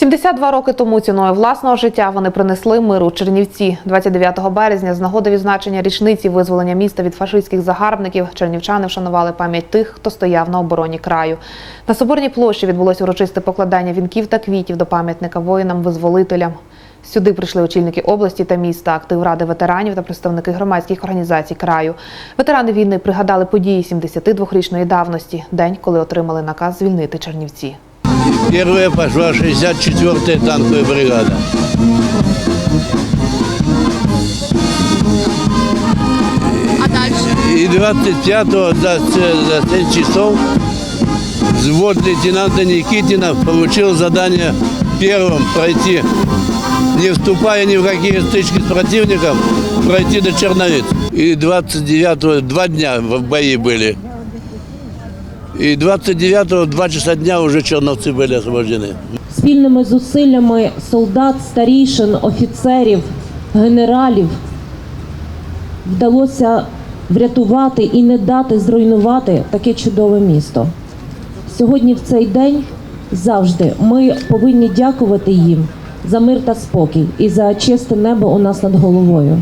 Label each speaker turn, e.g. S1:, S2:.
S1: 72 роки тому ціною власного життя вони принесли мир у Чернівці. 29 березня з нагоди відзначення річниці визволення міста від фашистських загарбників чернівчани вшанували пам'ять тих, хто стояв на обороні краю. На Соборній площі відбулося урочисте покладання вінків та квітів до пам'ятника воїнам-визволителям. Сюди прийшли очільники області та міста, актив ради ветеранів та представники громадських організацій краю. Ветерани війни пригадали події 72-річної давності, день, коли отримали наказ звільнити Чернівці.
S2: Первая пошла 64-я танковая бригада.
S3: А дальше?
S2: И 25-го за, за 7 часов взвод лейтенанта Никитина получил задание первым пройти, не вступая ни в какие стычки с противником, пройти до Черновиц. И 29-го два дня в бои были. И 29-го два часа дня уже Черновцы были освобождены.
S4: спільними зусиллями солдат, старішин, офіцерів, генералів вдалося врятувати і не дати зруйнувати таке чудове місто. Сьогодні в цей день завжди ми повинні дякувати їм за мир та спокій і за чисте небо у нас над головою.